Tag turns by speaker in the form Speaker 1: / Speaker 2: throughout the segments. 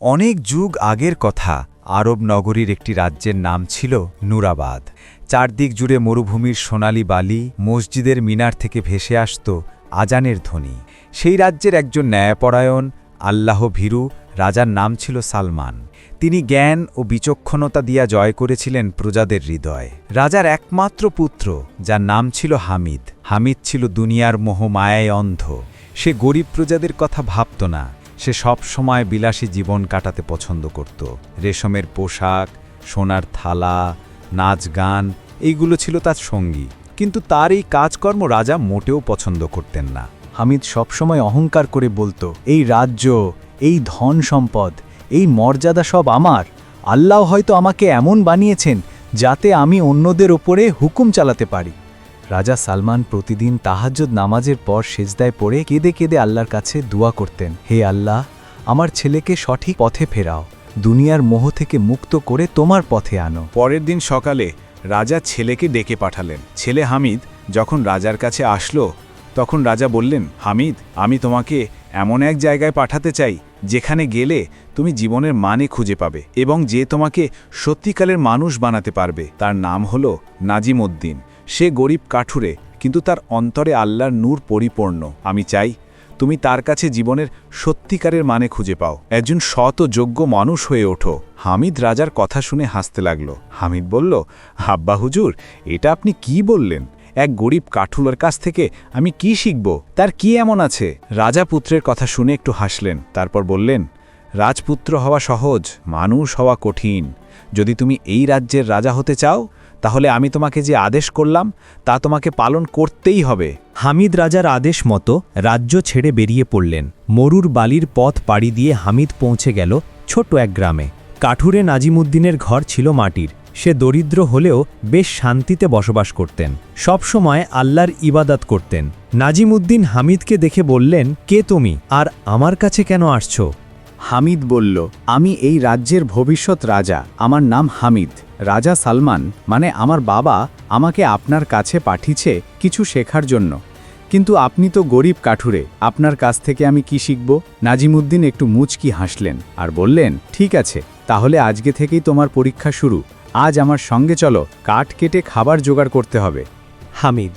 Speaker 1: অনেক যুগ আগের কথা, আরব নগরীর একটি রাজ্যের নাম ছিল নুরাবাদ। চারদিক জুড়ে মরুভূমির সোনালি বালি মসজিদের মিনার থেকে ভেসে আসত আজানের ধ্বনি। সেই রাজ্যের একজন ন্যায়পরায়ণ, আল্লাহ ভীরু, রাজার নাম ছিল সালমান। তিনি জ্ঞান ও বিচক্ষণতা দিয়া জয় করেছিলেন প্রজাদের হৃদয়। রাজার একমাত্র পুত্র, যার নাম ছিল হামিদ। হামিদ ছিল দুনিয়ার মোহ মায়ায় অন্ধ। সে গরিব প্রজাদের কথা ভাবত না। সে সব সময় বিলাসী জীবন কাটাতে পছন্দ করত। রেশমের পোশাক, সোনার থালা, নাচ গান, এইগুলো ছিল তার সঙ্গী। কিন্তু তার এই কাজকর্ম রাজা মোটেও পছন্দ করতেন না।
Speaker 2: হামিদ সবসময় অহংকার করে বলতো, এই রাজ্য, এই ধন সম্পদ, এই মর্যাদা সব আমার। আল্লাহ হয়তো আমাকে এমন বানিয়েছেন যাতে আমি অন্যদের ওপরে হুকুম চালাতে পারি। রাজা সালমান প্রতিদিন তাহাজ্জুদ নামাজের পর সেজদায় পড়ে কেঁদে কেঁদে আল্লাহর কাছে দোয়া করতেন, হে আল্লাহ, আমার ছেলেকে সঠিক পথে ফেরাও, দুনিয়ার মোহ থেকে মুক্ত করে তোমার পথে আনো
Speaker 3: পরের দিন সকালে রাজা ছেলেকে ডেকে পাঠালেন। ছেলে হামিদ যখন রাজার কাছে আসলো, তখন রাজা বললেন, হামিদ, আমি তোমাকে এমন এক জায়গায় পাঠাতে চাই, যেখানে গেলে তুমি জীবনের মানে খুঁজে পাবে এবং যে তোমাকে সত্যিকালের মানুষ বানাতে পারবে। তার নাম হলো নাজিম উদ্দিন সে গরিব কাঠুরে, কিন্তু তার অন্তরে আল্লাহর নূর পরিপূর্ণ। আমি চাই, তুমি তার কাছে জীবনের সত্যিকারের মানে খুঁজে পাও। একজন শত যোগ্য মানুষ হয়ে ওঠো। হামিদ রাজার কথা শুনে হাসতে লাগল। হামিদ বলল হাব্বা হুজুর, এটা আপনি কি বললেন? এক গরিব কাঠুলার কাছ থেকে আমি কি শিখব? তার কি এমন আছে? রাজা পুত্রের কথা শুনে একটু হাসলেন, তারপর বললেন, রাজপুত্র হওয়া সহজ, মানুষ হওয়া কঠিন। যদি তুমি এই রাজ্যের রাজা হতে চাও তাহলে আমি তোমাকে যে আদেশ করলাম, তা তোমাকে পালন করতেই হবে।
Speaker 4: হামিদ রাজার আদেশ মতো রাজ্য ছেড়ে বেরিয়ে পড়লেন। মরুর বালির পথ পাড়ি দিয়ে হামিদ পৌঁছে গেল ছোট্ট এক গ্রামে। কাঠুরে নাজিমুদ্দিনের ঘর ছিল মাটির। সে দরিদ্র হলেও বেশ শান্তিতে বসবাস করতেন। সবসময় আল্লাহর ইবাদাত করতেন। নাজিমুদ্দিন হামিদকে দেখে বললেন, কে তুমি? আর আমার কাছে কেন আসছো?
Speaker 2: হামিদ বলল, আমি এই রাজ্যের ভবিষ্যৎ রাজা। আমার নাম হামিদ। রাজা সালমান মানে আমার বাবা, আমাকে আপনার কাছে পাঠিয়েছে কিছু শেখার জন্য। কিন্তু আপনি তো গরিব কাঠুরে, আপনার কাছ থেকে আমি কি শিখব? নাজিমুদ্দিন একটু মুচকি হাসলেন আর বললেন, ঠিক আছে, তাহলে আজকে থেকেই তোমার পরীক্ষা শুরু। আজ আমার সঙ্গে চলো, কাঠ কেটে খাবার জোগাড় করতে হবে।
Speaker 4: হামিদ,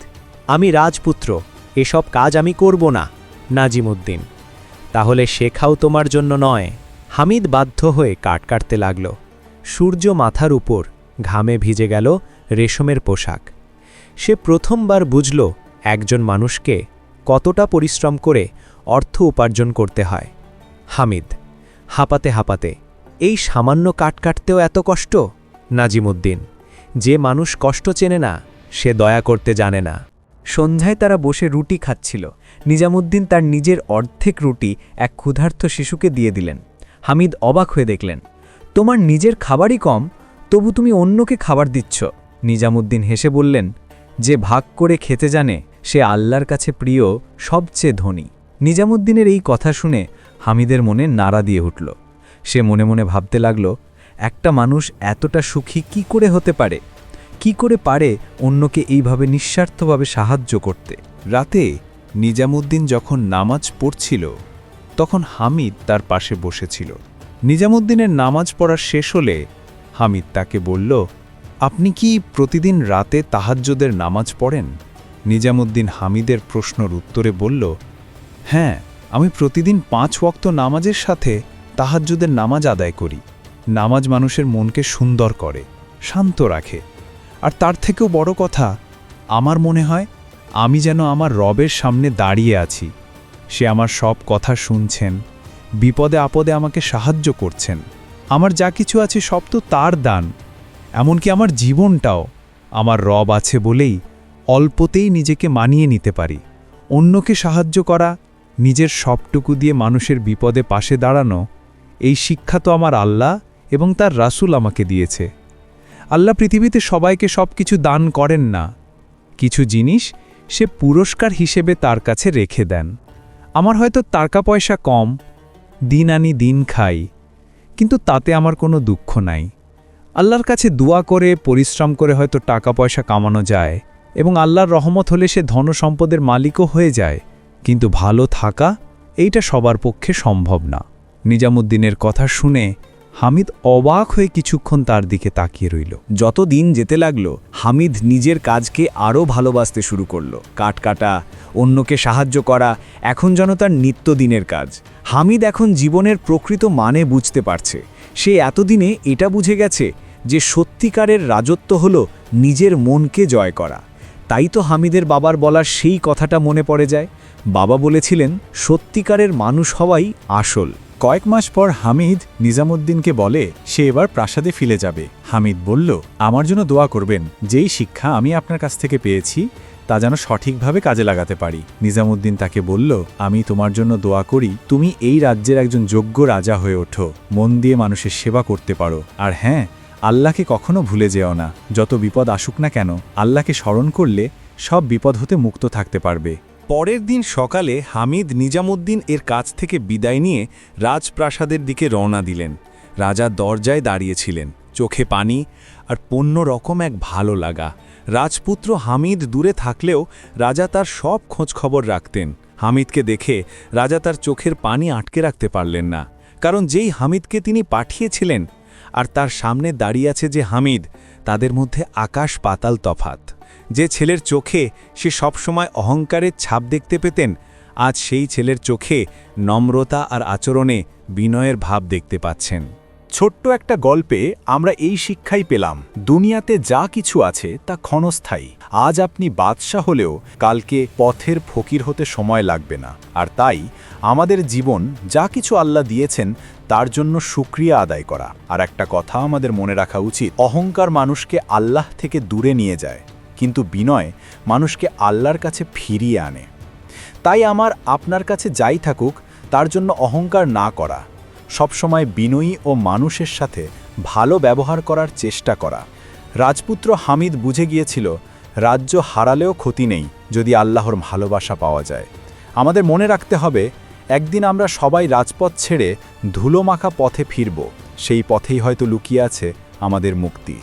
Speaker 4: আমি রাজপুত্র, এসব কাজ আমি করব না। নাজিমুদ্দিন তাহলে শেখাও তোমার জন্য নয়। হামিদ বাধ্য হয়ে কাট কাটতে লাগল। সূর্য মাথার উপর ঘামে ভিজে গেল রেশমের পোশাক। সে প্রথমবার বুঝল একজন মানুষকে কতটা পরিশ্রম করে অর্থ উপার্জন করতে হয়। হামিদ হাঁপাতে হাঁপাতে, এই সামান্য কাট কাটতেও এত কষ্ট? নাজিমুদ্দিন, যে মানুষ কষ্ট চেনে না, সে দয়া করতে জানে না। সন্ধ্যায় তারা বসে রুটি খাচ্ছিল। নিজামুদ্দিন তার নিজের অর্ধেক রুটি এক ক্ষুধার্ত শিশুকে দিয়ে দিলেন। হামিদ অবাক হয়ে দেখলেন, তোমার নিজের খাবারই কম, তবু তুমি অন্যকে খাবার দিচ্ছ। নিজামুদ্দিন হেসে বললেন, যে ভাগ করে খেতে জানে, সে আল্লাহর কাছে প্রিয়, সবচেয়ে ধনী। নিজামুদ্দিনের এই কথা শুনে হামিদের মনে নাড়া দিয়ে উঠল। সে মনে মনে ভাবতে লাগল, একটা মানুষ এতটা সুখী কি করে হতে পারে? কি করে পারে অন্যকে এইভাবে নিঃস্বার্থভাবে সাহায্য করতে?
Speaker 3: রাতে নিজামুদ্দিন যখন নামাজ পড়ছিল, তখন হামিদ তার পাশে বসেছিল। নিজামুদ্দিনের নামাজ পড়া শেষ হলে হামিদ তাকে বলল, আপনি কি প্রতিদিন রাতে তাহাজ্জুদের নামাজ পড়েন? নিজামুদ্দিন হামিদের প্রশ্নর উত্তরে বলল হ্যাঁ আমি প্রতিদিন পাঁচ ওয়াক্ত নামাজের সাথে তাহাজ্জুদের নামাজ আদায় করি। নামাজ মানুষের মনকে সুন্দর করে, শান্ত রাখে। আর তার থেকেও বড় কথা, আমার মনে হয় আমি যেন আমার রবের সামনে দাঁড়িয়ে আছি। সে আমার সব কথা শুনছেন, বিপদে আপদে আমাকে সাহায্য করছেন। আমার যা কিছু আছে সব তো তার দান, এমনকি আমার জীবনটাও আমার রব আছে বলেই অল্পতেই নিজেকে মানিয়ে নিতে পারি। অন্যকে সাহায্য করা, নিজের সবটুকু দিয়ে মানুষের বিপদে পাশে দাঁড়ানো, এই শিক্ষা তো আমার আল্লাহ এবং তার রাসূল আমাকে দিয়েছে। আল্লাহ পৃথিবীতে সবাইকে সব কিছু দান করেন না। কিছু জিনিস সে পুরস্কার হিসেবে তার কাছে রেখে দেন। আমার হয়তো টাকা পয়সা কম, দিন আনি দিন খাই, কিন্তু তাতে আমার কোনো দুঃখ নাই। আল্লাহর কাছে দোয়া করে, পরিশ্রম করে হয়তো টাকা পয়সা কামানো যায় এবং আল্লাহর রহমত হলে সে ধনসম্পদের মালিকও হয়ে যায়, কিন্তু ভালো থাকা এইটা সবার পক্ষে সম্ভব না। নিজামুদ্দিনের কথা শুনে হামিদ অবাক হয়ে কিছুক্ষণ তার দিকে তাকিয়ে রইল।
Speaker 2: যত দিন যেতে লাগল, হামিদ নিজের কাজকে আরও ভালোবাসতে শুরু করল। কাট কাটা, অন্যকে সাহায্য করা, এখন যেন তার নিত্যদিনের কাজ। হামিদ এখন জীবনের প্রকৃত মানে বুঝতে পারছে। সে এতদিনে এটা বুঝে গেছে যে সত্যিকারের রাজত্ব হল নিজের মনকে জয় করা। তাই তো হামিদের বাবার বলার সেই কথাটা মনে পড়ে যায়। বাবা বলেছিলেন, সত্যিকারের মানুষ হওয়াই আসল।
Speaker 5: কয়েক মাস পর হামিদ নিজামুদ্দিনকে বলে, সে এবার প্রাসাদে ফিরে যাবে। হামিদ বলল, আমার জন্য দোয়া করবেন, যেই শিক্ষা আমি আপনার কাছ থেকে পেয়েছি, তা যেন সঠিকভাবে কাজে লাগাতে পারি। নিজামুদ্দিন তাকে বলল, আমি তোমার জন্য দোয়া করি, তুমি এই রাজ্যের একজন যোগ্য রাজা হয়ে ওঠো। মন দিয়ে মানুষের সেবা করতে পারো। আর হ্যাঁ আল্লাহকে কখনো ভুলে যেও না। যত বিপদ আসুক না কেন, আল্লাহকে স্মরণ করলে সব বিপদ হতে মুক্ত থাকতে পারবে।
Speaker 3: পরের দিন সকালে হামিদ নিজামুদ্দিন এর কাছ থেকে বিদায় নিয়ে রাজপ্রাসাদের দিকে রওনা দিলেন। রাজা দরজায় দাঁড়িয়েছিলেন, চোখে পানি আর পণ্য রকম এক ভালো লাগা। রাজপুত্র হামিদ দূরে থাকলেও রাজা তার সব খোঁজখবর রাখতেন। হামিদকে দেখে রাজা তার চোখের পানি আটকে রাখতে পারলেন না, কারণ যেই হামিদকে তিনি পাঠিয়েছিলেন আর তার সামনে দাঁড়িয়ে আছে যে হামিদ, তাদের মধ্যে আকাশ পাতাল তফাত যে ছেলের চোখে সে সবসময় অহংকারের ছাপ দেখতে পেতেন, আজ সেই ছেলের চোখে নম্রতা আর আচরণে বিনয়ের ভাব দেখতে পাচ্ছেন।
Speaker 5: ছোট্ট একটা গল্পে আমরা এই শিক্ষাই পেলাম, দুনিয়াতে যা কিছু আছে তা ক্ষণস্থায়ী। আজ আপনি বাদশাহ হলেও কালকে পথের ফকির হতে সময় লাগবে না। আর তাই আমাদের জীবন যা কিছু আল্লাহ দিয়েছেন তার জন্য সুক্রিয়া আদায় করা। আর একটা কথা আমাদের মনে রাখা উচিত, অহংকার মানুষকে আল্লাহ থেকে দূরে নিয়ে যায়। কিন্তু বিনয় মানুষকে আল্লাহর কাছে ফিরিয়ে আনে। তাই আমার আপনার কাছে যাই থাকুক, তার জন্য অহংকার না করা। সবসময় বিনয়ী ও মানুষের সাথে ভালো ব্যবহার করার চেষ্টা করা। রাজপুত্র হামিদ বুঝে গিয়েছিল, রাজ্য হারালেও ক্ষতি নেই যদি আল্লাহর ভালোবাসা পাওয়া যায়। আমাদের মনে রাখতে হবে, একদিন আমরা সবাই রাজপথ ছেড়ে ধুলোমাখা পথে ফিরব, সেই পথেই হয়তো লুকিয়ে আছে আমাদের মুক্তি।